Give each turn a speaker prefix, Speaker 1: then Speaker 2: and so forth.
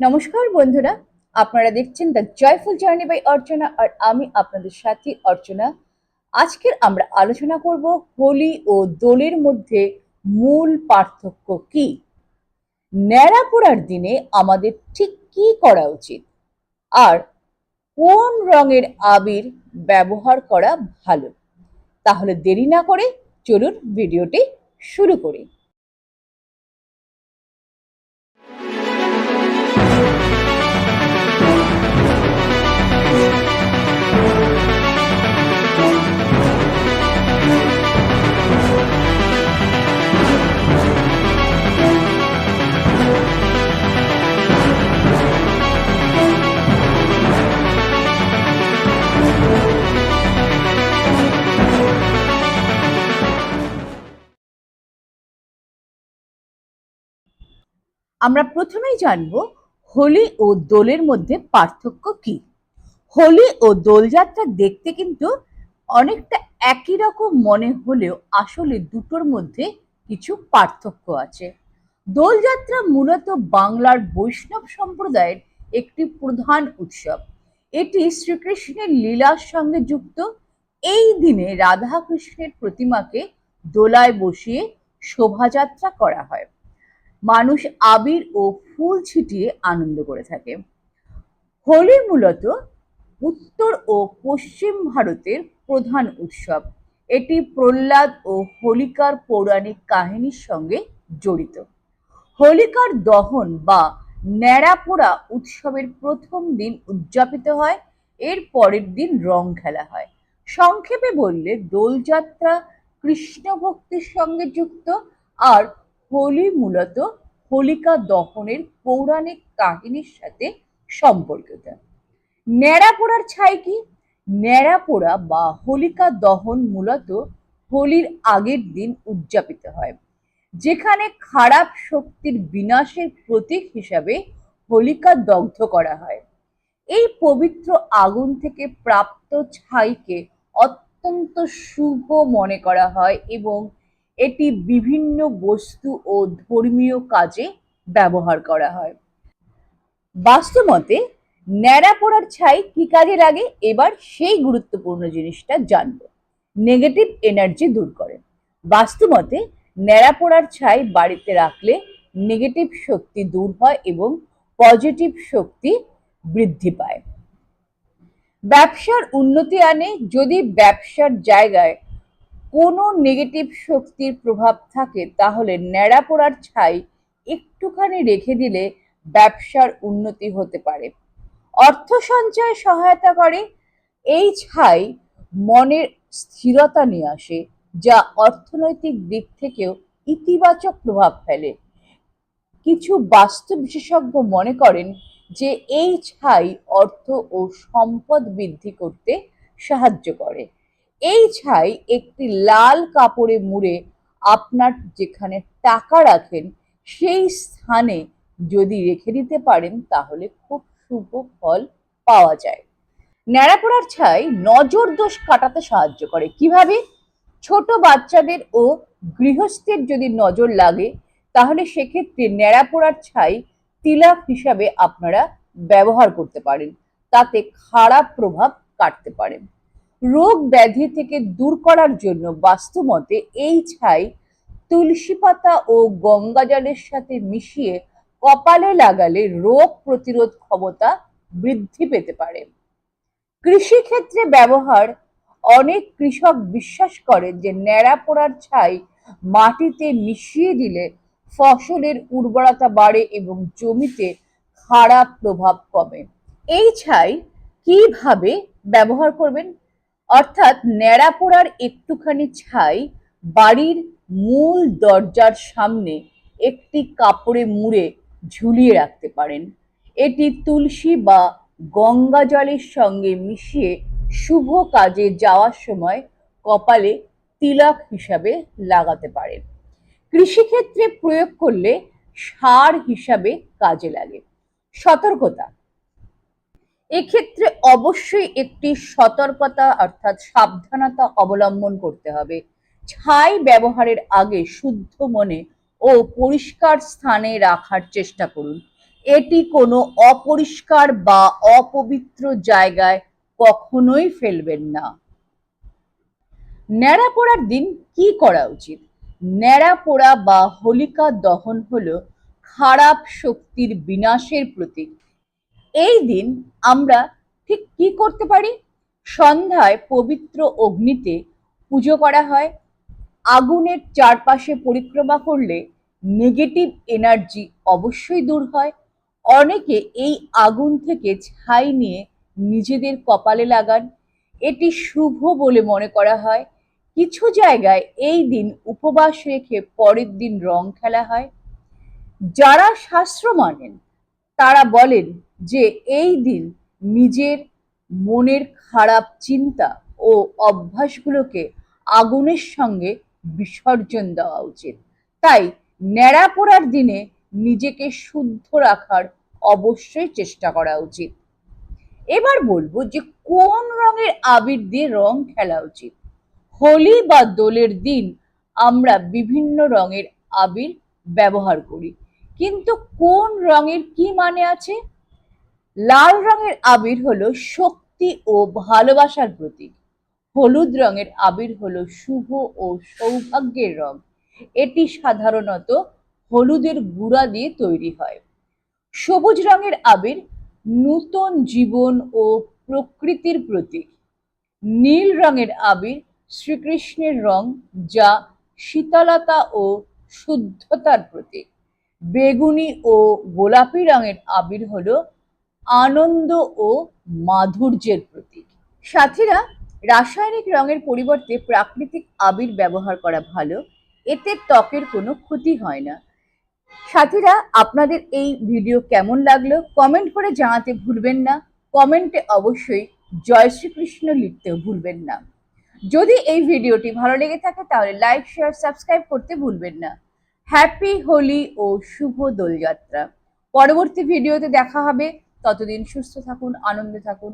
Speaker 1: নমস্কার বন্ধুরা, আপনারা দেখছেন the joyful journey by Archana আর আমি আপনাদের সাথী অর্চনা। আজকের আমরা আলোচনা করব হোলি ও দোলের মধ্যে মূল পার্থক্য কি? ন্যাড়া পোড়ার দিনে আমাদের ঠিক কি করা উচিত? আর কোন রঙের আবির ব্যবহার করা ভালো? তাহলে দেরি না করে চলুন ভিডিওটি শুরু করি। আমরা প্রথমেই জানব হোলি ও দোলের মধ্যে পার্থক্য কি? হোলি ও দোলযাত্রা দেখতে কিন্তু অনেকটা একই রকম মনে হলেও আসলে দুটোর মধ্যে কিছু পার্থক্য আছে। দোলযাত্রা মূলত বাংলার বৈষ্ণব সম্প্রদায়ের একটি প্রধান উৎসব। এটি শ্রীকৃষ্ণের লীলার সঙ্গে যুক্ত। এই দিনে রাধা কৃষ্ণের প্রতিমাকে দোলায় বসিয়ে শোভাযাত্রা করা হয়। মানুষ আবির ও ফুল ছিটিয়ে আনন্দ করে থাকে। হোলি মূলত উত্তর ও পশ্চিম ভারতের প্রধান উৎসব। এটি প্রহ্লাদ ও হোলিকার পৌরাণিক কাহিনীর সঙ্গে জড়িত। হোলিকার দহন বা ন্যাড়াপোড়া উৎসবের প্রথম দিন উদযাপিত হয়, এর পরের দিন রং খেলা হয়। সংক্ষেপে বললে দোলযাত্রা কৃষ্ণ ভক্তির সঙ্গে যুক্ত, আর হোলি মূলত হোলিকা দহনের পৌরাণিক কাহিনীর সাথে সম্পর্কিত। ন্যাড়া পোড়ার ছাই কি? ন্যাড়া পোড়া বা হোলিকা দহন মূলত হোলির আগের দিন উদযাপিত হয়, যেখানে খারাপ শক্তির বিনাশের প্রতীক হিসাবে হোলিকা দগ্ধ করা হয়। এই পবিত্র আগুন থেকে প্রাপ্ত ছাইকে অত্যন্ত শুভ মনে করা হয় এবং এটি বিভিন্ন বস্তু ও ধর্মীয় কাজে ব্যবহার করা হয়। বাস্তবতে ন্যাড়া পড়ার ছাই কি কাজে লাগে? এবার সেই গুরুত্বপূর্ণ জিনিসটা জানব। নেগেটিভ এনার্জি দূর করে। বাস্তবতে ন্যাড়া পড়ার ছাই বাড়িতে রাখলে নেগেটিভ শক্তি দূর হয় এবং পজিটিভ শক্তি বৃদ্ধি পায়। ব্যবসার উন্নতি আনে যদি ব্যবসার জায়গায় কোনো নেগেটিভ শক্তির প্রভাব থাকে, তাহলে ন্যাড়া পোড়ার ছাই একটুখানি রেখে দিলে ব্যবসার উন্নতি হতে পারে। অর্থ সঞ্চয়ে সহায়তা করে, এই ছাই মনের স্থিরতা নিয়ে আসে, যা অর্থনৈতিক দিক থেকেও ইতিবাচক প্রভাব ফেলে। কিছু বাস্তু বিশেষজ্ঞ মনে করেন যে এই ছাই অর্থ ও সম্পদ বৃদ্ধি করতে সাহায্য করে। এই ছাই একটি লাল কাপড়ে মুড়ে আপনার যেখানে টাকা রাখেন, সেই স্থানে যদি রেখে দিতে পারেন, তাহলে খুব শুভ ফল পাওয়া যায়। ন্যাড়াপোড়ার ছাই নজর দোষ কাটাতে সাহায্য করে। কীভাবে? ছোট বাচ্চাদের ও গৃহস্থের যদি নজর লাগে, তাহলে সেক্ষেত্রে ন্যাড়াপোড়ার ছাই তিলক হিসাবে আপনারা ব্যবহার করতে পারেন। তাতে খারাপ প্রভাব কাটতে পারেন রোগ ব্যাধি থেকে দূর করার জন্য বাস্তুমতে এই ছাই তুলসী পাতা ও গঙ্গা জলের সাথে মিশিয়ে কপালে লাগালে রোগ প্রতিরোধ ক্ষমতা বৃদ্ধি পেতে পারে। কৃষিক্ষেত্রে ব্যবহার, অনেক কৃষক বিশ্বাস করে যে ন্যাড়া পোড়ার ছাই মাটিতে মিশিয়ে দিলে ফসলের উর্বরতা বাড়ে এবং জমিতে খারাপ প্রভাব কমে। এই ছাই কীভাবে ব্যবহার করবেন? অর্থাৎ ন্যাড়া পোড়ার একটুখানি ছাই বাড়ির মূল দরজার সামনে একটি কাপড়ে মুড়ে ঝুলিয়ে রাখতে পারেন। এটি তুলসী বা গঙ্গা জলের সঙ্গে মিশিয়ে শুভ কাজে যাওয়ার সময় কপালে তিলক হিসাবে লাগাতে পারেন। কৃষিক্ষেত্রে প্রয়োগ করলে সার হিসাবে কাজে লাগে। সতর্কতা এক্ষেত্রে অবশ্যই একটি সতর্কতা অর্থাৎ সাবধানতা অবলম্বন করতে হবে। ছাই ব্যবহারের আগে শুদ্ধ মনে ও পরিষ্কার স্থানে রাখার চেষ্টা করুন। এটি কোনো অপরিষ্কার বা অপবিত্র জায়গায় কখনোই ফেলবেন না। ন্যাড়া পোড়ার দিন কি করা উচিত? ন্যাড়া পোড়া বা হোলিকা দহন হলো খারাপ শক্তির বিনাশের প্রতীক। এই দিন আমরা ঠিক কি করতে পারি? সন্ধ্যায় পবিত্র অগ্নিতে পুজো করা হয়। আগুনের চারপাশে পরিক্রমা করলে নেগেটিভ এনার্জি অবশ্যই দূর হয়। অনেকে এই আগুন থেকে ছাই নিয়ে নিজেদের কপালে লাগান। এটি শুভ বলে মনে করা হয়। কিছু জায়গায় এই দিন উপবাস রেখে পরের দিন রং খেলা হয়। যারা শাস্ত্র মানেন, তারা বলেন যে এই দিন নিজের মনের খারাপ চিন্তা ও অভ্যাসগুলোকে আগুনের সঙ্গে বিসর্জন দেওয়া উচিত। তাই ন্যাড়া পোড়ার দিনে নিজেকে শুদ্ধ রাখার অবশ্যই চেষ্টা করা উচিত। এবার বলব যে কোন রঙের আবির দিয়ে রং খেলা উচিত? হোলি বা দোলের দিন আমরা বিভিন্ন রঙের আবির ব্যবহার করি। কিন্তু কোন রঙের কি মানে আছে? লাল রঙের আবির হলো শক্তি ও ভালোবাসার প্রতীক। হলুদ রঙের আবির হলো শুভ ও সৌভাগ্যের রং। এটি সাধারণত হলুদের গুঁড়া দিয়ে তৈরি হয়। সবুজ রঙের আবির নূতন জীবন ও প্রকৃতির প্রতীক। নীল রঙের আবির শ্রীকৃষ্ণের রং যা শীতলতা ও শুদ্ধতার প্রতীক। বেগুনি ও গোলাপি রঙের আবির হলো আনন্দ ও মাধুর্যের প্রতীক। সাথীরা, রাসায়নিক রঙের পরিবর্তে প্রাকৃতিক আবির ব্যবহার করা ভালো, এতে ত্বকের কোনো ক্ষতি হয় না। সাথীরা, আপনাদের এই ভিডিও কেমন লাগল কমেন্ট করে জানাতে ভুলবেন না। কমেন্টে অবশ্যই জয় শ্রীকৃষ্ণ লিখতেও ভুলবেন না। যদি এই ভিডিওটি ভালো লেগে থাকে তাহলে লাইক, শেয়ার, সাবস্ক্রাইব করতে ভুলবেন না। হ্যাপি হোলি ও শুভ দোলযাত্রা। পরবর্তী ভিডিওতে দেখা হবে। ততদিন সুস্থ থাকুন আনন্দে থাকুন।